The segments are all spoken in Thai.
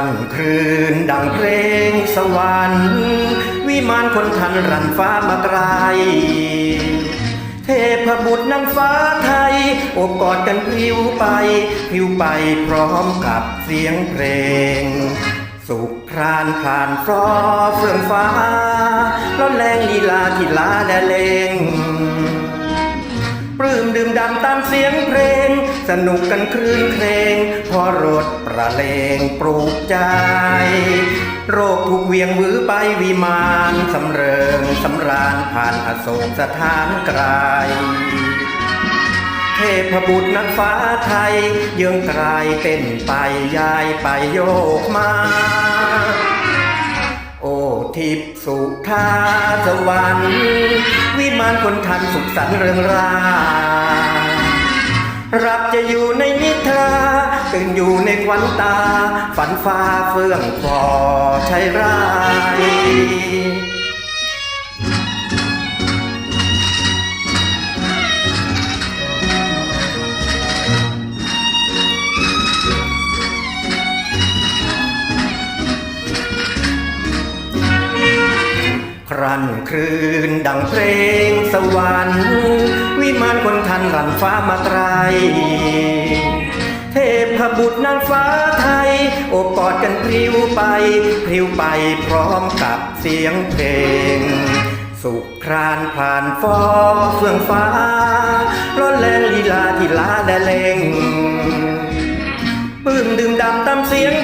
รั่นครืนดังเพลงสวรรค์ วิมานคนทันรันฟ้ามาไกลเทพบุตรนางฟ้าไทยโอบกอดกันพิวไปพิวไปพร้อมกับเสียงเพลง สุขครานผ่านฟลอเฟื่องฟ้าแล้วแรงลีลาทีลาและเลงปลื้มดื่มดำตามเสียงเพลง สนุกกันคลื่นเพลงพอรถประเลงปลูกใจ โรคถูกเวียงวือไปวิมานสำเริงสำราญผ่านอโศกสถานไกลเทพบุตรนักฟ้าไทยเยืองกลายเต้นไปย้ายไปโยกมาโอ้ทิพสุธาสวรรค์วิมานคนทันสุขสันต์เริงรา รับจะอยู่ในนิทราตื่นอยู่ในควันตา ฝันฟ้าเฟื่องฟอใช่ไรายครันครืนดังเพลงสวรรค์ นคนทันรันฟ้ามาไกลเทพบุตรนางฟ้าไทย โอบกอดกันพริ้วไปพริ้วไปพร้อมกับเสียงเพลง สุขครานผ่านฟอเฟื่องฟ้าร้อนแรงลีลาที่ลาและเลงปื้มดื่มดำตามเสียง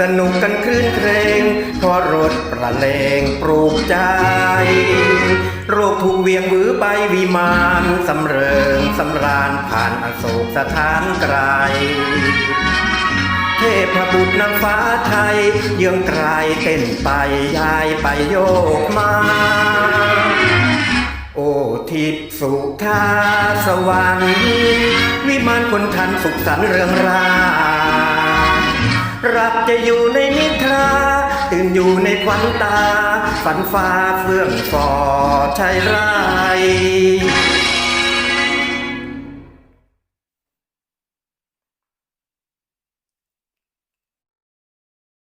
สนุกกันคลื่นเพลงพอรถประเลงปลูกใจ โรคถูกเวียงวือไปวิมานสำเริงสำราญผ่านอโศกสถานไกลเทพบุตรนางฟ้าไทยเยืองกลายเต้นไปย้ายไปโยกมา โอ้ทิพสุธาสวรรค์วิมานคนทันสุขสันเรืองรา รับจะอยู่ในนิทราตื่นอยู่ในควันตา ฝันฟ้าเฟื่องฟอชัยไร